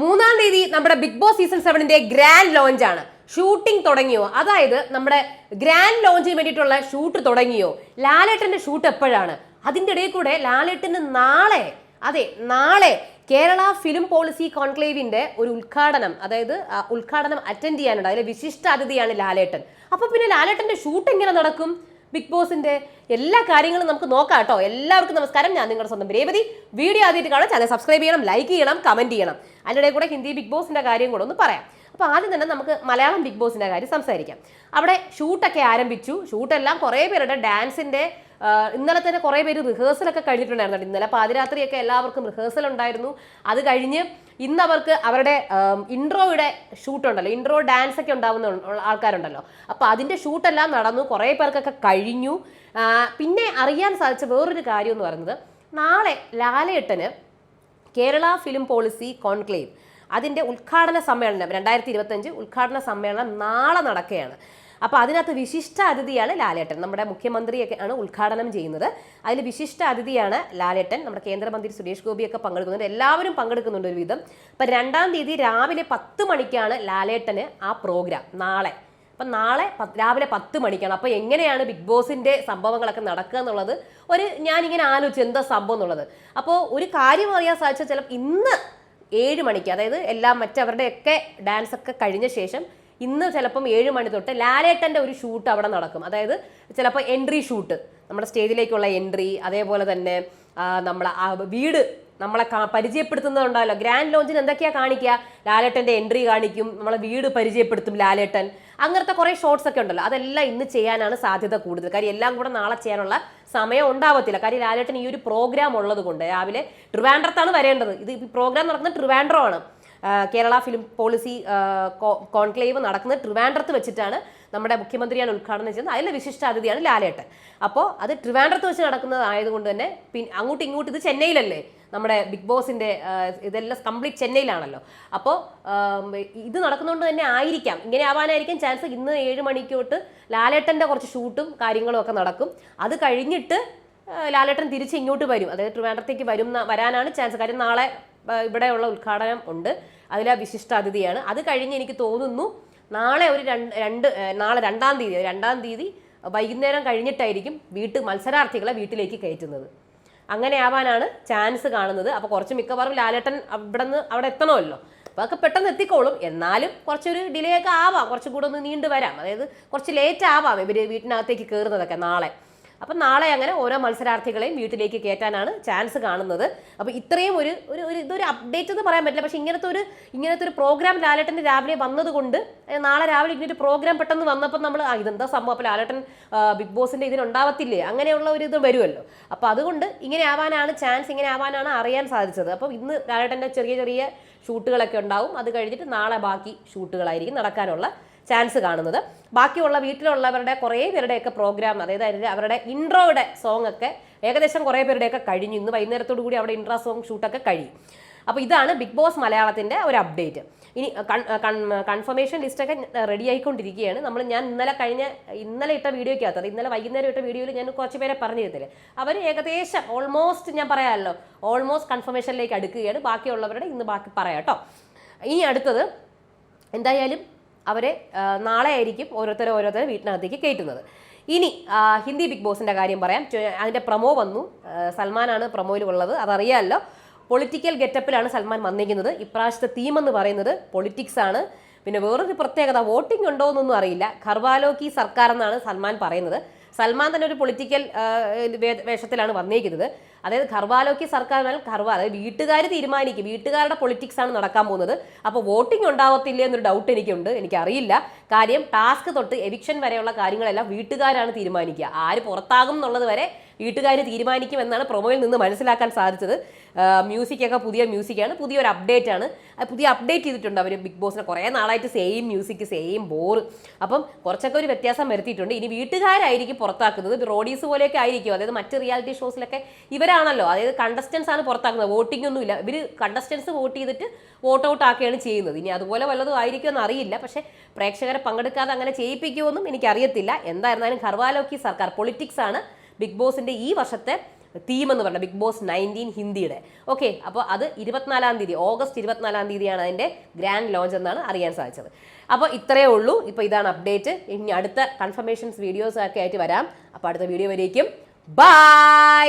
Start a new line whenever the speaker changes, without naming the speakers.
മൂന്നാം തീയതി നമ്മുടെ ബിഗ് ബോസ് സീസൺ സെവനിന്റെ ഗ്രാൻഡ് ലോഞ്ച് ആണ്. ഷൂട്ടിംഗ് തുടങ്ങിയോ? അതായത് നമ്മുടെ ഗ്രാൻഡ് ലോഞ്ചിന് വേണ്ടിയിട്ടുള്ള ഷൂട്ട് തുടങ്ങിയോ? ലാലേട്ടന്റെ ഷൂട്ട് എപ്പോഴാണ്? അതിന്റെ ഇടയിൽ കൂടെ ലാലേട്ടന് നാളെ അതെ നാളെ കേരള ഫിലിം പോളിസി കോൺക്ലേവിന്റെ ഒരു ഉദ്ഘാടനം അതായത് ഉദ്ഘാടനം അറ്റൻഡ് ചെയ്യാനുണ്ട്. അതിലെ വിശിഷ്ട അതിഥിയാണ് ലാലേട്ടൻ. അപ്പൊ പിന്നെ ലാലേട്ടന്റെ ഷൂട്ട് എങ്ങനെ നടക്കും? ബിഗ് ബോസിന്റെ എല്ലാ കാര്യങ്ങളും നമുക്ക് നോക്കാം കേട്ടോ. എല്ലാവർക്കും നമസ്കാരം. ഞാൻ നിങ്ങളുടെ സ്വന്തം രേവതി. വീഡിയോ ആദ്യമായിട്ട് കാണാൻ ചാനൽ സബ്സ്ക്രൈബ് ചെയ്യണം ലൈക്ക് ചെയ്യണം കമന്റ് ചെയ്യണം. അതിന്റെ കൂടെ ഹിന്ദി ബിഗ് ബോസിന്റെ കാര്യം കൂടെ ഒന്ന് പറയാം. അപ്പോൾ ആദ്യം തന്നെ നമുക്ക് മലയാളം ബിഗ് ബോസിന്റെ കാര്യം സംസാരിക്കാം. അവിടെ ഷൂട്ടൊക്കെ ആരംഭിച്ചു. ഷൂട്ടെല്ലാം കുറേ പേരുടെ ഡാൻസിന്റെ ഇന്നലെ തന്നെ കുറേ പേര് റിഹേഴ്സലൊക്കെ കഴിഞ്ഞിട്ടുണ്ടായിരുന്നു ഇന്നലെ പാതിരാത്രിയൊക്കെ എല്ലാവർക്കും റിഹേഴ്സൽ ഉണ്ടായിരുന്നു. അത് കഴിഞ്ഞ് ഇന്ന് അവർക്ക് അവരുടെ ഇൻട്രോയുടെ ഷൂട്ടുണ്ടല്ലോ. ഇൻട്രോ ഡാൻസ് ഒക്കെ ഉണ്ടാവുന്ന ആൾക്കാരുണ്ടല്ലോ. അപ്പോൾ അതിന്റെ ഷൂട്ടെല്ലാം നടന്നു. കുറേ പേർക്കൊക്കെ കഴിഞ്ഞു. പിന്നെ അറിയാൻ സാധിച്ച വേറൊരു കാര്യം എന്ന് പറയുന്നത് നാളെ ലാലേട്ടന് കേരള ഫിലിം പോളിസി കോൺക്ലേവ്. അതിന്റെ ഉദ്ഘാടന സമ്മേളനം രണ്ടായിരത്തി ഇരുപത്തഞ്ച് ഉദ്ഘാടന സമ്മേളനം നാളെ നടക്കുകയാണ്. അപ്പോൾ അതിനകത്ത് വിശിഷ്ട അതിഥിയാണ് ലാലേട്ടൻ. നമ്മുടെ മുഖ്യമന്ത്രിയൊക്കെ ആണ് ഉദ്ഘാടനം ചെയ്യുന്നത്. അതിൽ വിശിഷ്ട അതിഥിയാണ് ലാലേട്ടൻ. നമ്മുടെ കേന്ദ്രമന്ത്രി സുരേഷ് ഗോപിയൊക്കെ പങ്കെടുക്കുന്നുണ്ട്. എല്ലാവരും പങ്കെടുക്കുന്നുണ്ട് ഒരു വിധം. അപ്പം രണ്ടാം തീയതി രാവിലെ പത്ത് മണിക്കാണ് ലാലേട്ടന് ആ പ്രോഗ്രാം നാളെ. അപ്പം നാളെ രാവിലെ പത്ത് മണിക്കാണ്. അപ്പോൾ എങ്ങനെയാണ് ബിഗ് ബോസിന്റെ സംഭവങ്ങളൊക്കെ നടക്കുക എന്നുള്ളത് ഒരു ഞാനിങ്ങനെ ആലോചിച്ചു എന്താ സംഭവം എന്നുള്ളത്. അപ്പോൾ ഒരു കാര്യം അറിയാൻ സാധിച്ചാൽ ചിലപ്പോൾ ഇന്ന് ഏഴ് മണിക്ക് അതായത് എല്ലാം മറ്റവരുടെയൊക്കെ ഡാൻസ് ഒക്കെ കഴിഞ്ഞ ശേഷം ഇന്ന് ചിലപ്പം ഏഴ് മണി തൊട്ട് ലാലേട്ടന്റെ ഒരു ഷൂട്ട് അവിടെ നടക്കും. അതായത് ചിലപ്പോൾ എൻട്രി ഷൂട്ട് നമ്മുടെ സ്റ്റേജിലേക്കുള്ള എൻട്രി അതേപോലെ തന്നെ നമ്മളെ വീട് നമ്മളെ പരിചയപ്പെടുത്തുന്നുണ്ടാവല്ലോ ഗ്രാൻഡ് ലോഞ്ചിന് എന്തൊക്കെയാ കാണിക്കുക? ലാലേട്ടന്റെ എൻട്രി കാണിക്കും നമ്മളെ വീട് പരിചയപ്പെടുത്തും ലാലേട്ടൻ. അങ്ങനത്തെ കുറേ ഷോർട്സ് ഒക്കെ ഉണ്ടല്ലോ. അതെല്ലാം ഇന്ന് ചെയ്യാനാണ് സാധ്യത കൂടുതൽ. കാര്യം എല്ലാം കൂടെ നാളെ ചെയ്യാനുള്ള സമയം ഉണ്ടാവത്തില്ല. കാര്യം ലാലേട്ടൻ ഈ ഒരു പ്രോഗ്രാം ഉള്ളത് കൊണ്ട് രാവിലെ ട്രിവാൻഡ്രത്താണ് വരേണ്ടത്. ഇത് പ്രോഗ്രാം നടക്കുന്നത് ട്രിവാൻഡ്രം ആണ് കേരള ഫിലിം പോളിസി കോൺക്ലേവ് നടക്കുന്നത് ട്രിവാൻഡ്രത്ത് വെച്ചിട്ടാണ് നമ്മുടെ മുഖ്യമന്ത്രിയാണ് ഉദ്ഘാടനം ചെയ്യുന്നത്. അതിലെ വിശിഷ്ടാതിഥിയാണ് ലാലേട്ടൻ. അപ്പോൾ അത് ട്രിവാൻഡ്രത്ത് വെച്ച് നടക്കുന്നത് ആയതുകൊണ്ട് തന്നെ പിന്നെ അങ്ങോട്ടും ഇങ്ങോട്ടും ഇത് ചെന്നൈയിലല്ലേ? നമ്മുടെ ബിഗ് ബോസിന്റെ ഇതെല്ലാം കംപ്ലീറ്റ് ചെന്നൈയിലാണല്ലോ. അപ്പോൾ ഇത് നടക്കുന്നതുകൊണ്ട് തന്നെ ആയിരിക്കാം. ഇങ്ങനെ ആവാനായിരിക്കും ചാൻസ്. ഇന്ന് ഏഴ് മണിക്കോട്ട് ലാലേട്ടന്റെ കുറച്ച് ഷൂട്ടും കാര്യങ്ങളും ഒക്കെ നടക്കും. അത് കഴിഞ്ഞിട്ട് ലാലേട്ടൻ തിരിച്ച് ഇങ്ങോട്ട് വരും. അതായത് ട്രിവാൻഡ്രത്തേക്ക് വരും വരാനാണ് ചാൻസ്. കാര്യം നാളെ ഇവിടെയുള്ള ഉദ്ഘാടനം ഉണ്ട്. അതിലെ വിശിഷ്ട അതിഥിയാണ് അത് കഴിഞ്ഞ് എനിക്ക് തോന്നുന്നു നാളെ ഒരു രണ്ട് രണ്ട് നാളെ രണ്ടാം തീയതി രണ്ടാം തീയതി വൈകുന്നേരം കഴിഞ്ഞിട്ടായിരിക്കും വീട്ട് മത്സരാർത്ഥികളെ വീട്ടിലേക്ക് കയറ്റുന്നത്. അങ്ങനെ ആവാനാണ് ചാൻസ് കാണുന്നത്. അപ്പോൾ കുറച്ച് മിക്കവാറും ലാലേട്ടൻ അവിടെ നിന്ന് അവിടെ എത്തണമല്ലോ. അപ്പോൾ അതൊക്കെ പെട്ടെന്ന് എത്തിക്കോളും. എന്നാലും കുറച്ചൊരു ഡിലേ ഒക്കെ ആവാം. കുറച്ചും കൂടെ ഒന്ന് നീണ്ടു വരാം അതായത് കുറച്ച് ലേറ്റ് ആവാം ഇവർ വീട്ടിനകത്തേക്ക് കയറുന്നതൊക്കെ നാളെ. അപ്പം നാളെ അങ്ങനെ ഓരോ മത്സരാർത്ഥികളെയും വീട്ടിലേക്ക് കയറ്റാനാണ് ചാൻസ് കാണുന്നത്. അപ്പോൾ ഇത്രയും ഒരു ഒരു ഇതൊരു അപ്ഡേറ്റ് എന്ന് പറയാൻ പറ്റില്ല. പക്ഷേ ഇങ്ങനത്തെ ഒരു ഇങ്ങനത്തെ ഒരു പ്രോഗ്രാം ലാലേട്ടന്റെ രാവിലെ വന്നതുകൊണ്ട് നാളെ രാവിലെ ഇങ്ങനൊരു പ്രോഗ്രാം പെട്ടെന്ന് വന്നപ്പോൾ നമ്മൾ ആ ഇതെന്താ സംഭവം? അപ്പോൾ ലാലേട്ടൻ ബിഗ് ബോസിന്റെ ഇതിനുണ്ടാവത്തില്ലേ അങ്ങനെയുള്ള ഒരു ഇത് വരുമല്ലോ. അപ്പോൾ അതുകൊണ്ട് ഇങ്ങനെ ആവാനാണ് ചാൻസ് ഇങ്ങനെ ആവാനാണ് അറിയാൻ സാധിച്ചത്. അപ്പോൾ ഇന്ന് ലാലേട്ടന്റെ ചെറിയ ചെറിയ ഷൂട്ടുകളൊക്കെ ഉണ്ടാവും. അത് കഴിഞ്ഞിട്ട് നാളെ ബാക്കി ഷൂട്ടുകളായിരിക്കും നടക്കാനുള്ള ചാൻസ് കാണുന്നത്. ബാക്കിയുള്ള വീട്ടിലുള്ളവരുടെ കുറേ പേരുടെയൊക്കെ പ്രോഗ്രാം അതായത് അതിന്റെ അവരുടെ ഇൻട്രോയുടെ സോങ് ഒക്കെ ഏകദേശം കുറേ പേരുടെയൊക്കെ കഴിഞ്ഞു. ഇന്ന് വൈകുന്നേരത്തോടു കൂടി അവിടെ ഇൻട്രോ സോങ് ഷൂട്ടൊക്കെ കഴിയും. അപ്പോൾ ഇതാണ് ബിഗ് ബോസ് മലയാളത്തിന്റെ ഒരു അപ്ഡേറ്റ് ഇനി കൺഫർമേഷൻ ലിസ്റ്റൊക്കെ റെഡി ആയിക്കൊണ്ടിരിക്കുകയാണ്. നമ്മൾ ഞാൻ ഇന്നലെ കഴിഞ്ഞ ഇന്നലെ ഇട്ട വീഡിയോയ്ക്കകത്ത് അത് ഇന്നലെ വൈകുന്നേരം ഇട്ട വീഡിയോയിൽ ഞാൻ കുറച്ച് പേരെ പറഞ്ഞു തരത്തില്ല അവർ ഏകദേശം ഓൾമോസ്റ്റ് ഞാൻ പറയാമല്ലോ ഓൾമോസ്റ്റ് കൺഫർമേഷനിലേക്ക് അടുക്കുകയാണ്. ബാക്കിയുള്ളവരുടെ ഇന്ന് ബാക്കി പറയാം കേട്ടോ. ഇനി അടുത്തത് എന്തായാലും അവരെ നാളെ ആയിരിക്കും ഓരോരുത്തരെ ഓരോരുത്തരെ വീട്ടിനകത്തേക്ക് കയറ്റുന്നത്. ഇനി ഹിന്ദി ബിഗ് ബോസിന്റെ കാര്യം പറയാം. അതിന്റെ പ്രമോ വന്നു. സൽമാനാണ് പ്രമോയിൽ ഉള്ളത്. അതറിയാമല്ലോ പൊളിറ്റിക്കൽ ഗെറ്റപ്പിലാണ് സൽമാൻ വന്നിരിക്കുന്നത്. ഇപ്രാവശ്യത്തെ തീം എന്ന് പറയുന്നത് പൊളിറ്റിക്സ് ആണ്. പിന്നെ വേറൊരു പ്രത്യേകത വോട്ടിംഗ് ഉണ്ടോ എന്നൊന്നും അറിയില്ല. ഖർവാലോക്കി സർക്കാർ എന്നാണ് സൽമാൻ പറയുന്നത്. സൽമാൻ തന്നെ ഒരു പൊളിറ്റിക്കൽ വേഷത്തിലാണ് വന്നിരിക്കുന്നത്. അതായത് ഖർവാലോക്കി സർക്കാർ ഖർവ അതായത് വീട്ടുകാർ തീരുമാനിക്കും. വീട്ടുകാരുടെ പൊളിറ്റിക്സ് ആണ് നടക്കാൻ പോകുന്നത്. അപ്പോൾ വോട്ടിംഗ് ഉണ്ടാവത്തില്ലേ എന്നൊരു ഡൗട്ട് എനിക്കുണ്ട്. എനിക്കറിയില്ല. കാര്യം ടാസ്ക് തൊട്ട് എവിക്ഷൻ വരെയുള്ള കാര്യങ്ങളെല്ലാം വീട്ടുകാരാണ് തീരുമാനിക്കുക. ആര് പുറത്താകും എന്നുള്ളത് വരെ വീട്ടുകാർ തീരുമാനിക്കുമെന്നാണ് പ്രൊമോയിൽ നിന്ന് മനസ്സിലാക്കാൻ സാധിച്ചത്. മ്യൂസിക്കൊക്കെ പുതിയ മ്യൂസിക്കാണ്. പുതിയൊരു അപ്ഡേറ്റ് ആണ്. പുതിയ അപ്ഡേറ്റ് ചെയ്തിട്ടുണ്ട് അവർ ബിഗ് ബോസിനെ. കുറേ നാളായിട്ട് സെയിം മ്യൂസിക് സെയിം ബോർ അപ്പം കുറച്ചൊക്കെ ഒരു വ്യത്യാസം വരുത്തിയിട്ടുണ്ട്. ഇനി വീട്ടുകാരായിരിക്കും പുറത്താക്കുന്നത്. റോഡീസ് പോലെയൊക്കെ ആയിരിക്കും. അതായത് മറ്റ് റിയാലിറ്റി ഷോസിലൊക്കെ ഇവരാണല്ലോ. അതായത് കണ്ടസ്റ്റൻസ് ആണ് പുറത്താക്കുന്നത്. വോട്ടിംഗ് ഒന്നുമില്ല. ഇവർ കണ്ടസ്റ്റൻസ് വോട്ട് ചെയ്തിട്ട് വോട്ട് ഔട്ട് ആക്കുകയാണ് ചെയ്യുന്നത്. ഇനി അതുപോലെ വല്ലതും ആയിരിക്കുമെന്ന് അറിയില്ല. പക്ഷേ പ്രേക്ഷകരെ പങ്കെടുക്കാതെ അങ്ങനെ ചെയ്യിപ്പിക്കുമെന്നും എനിക്കറിയത്തില്ല. എന്തായിരുന്നാലും ഖർവാലോക്കി സർക്കാർ പൊളിറ്റിക്സ് ആണ്. ബിഗ് ബോസിന്റെ ഈ വർഷത്തെ തീം എന്ന് പറഞ്ഞ ബിഗ് ബോസ് നയന്റീൻ ഹിന്ദിയുടെ. ഓക്കെ അപ്പോൾ അത് ഇരുപത്തിനാലാം തീയതി ഓഗസ്റ്റ് ഇരുപത്തിനാലാം തീയതിയാണ് അതിന്റെ ഗ്രാൻഡ് ലോഞ്ച് എന്നാണ് അറിയാൻ സാധിച്ചത്. അപ്പോൾ ഇത്രയേ ഉള്ളൂ. ഇപ്പോൾ ഇതാണ് അപ്ഡേറ്റ് ഇനി അടുത്ത കൺഫർമേഷൻസ് വീഡിയോസ് ഒക്കെ ആയിട്ട് വരാം. അപ്പോൾ അടുത്ത വീഡിയോ വരേക്കും. ബൈ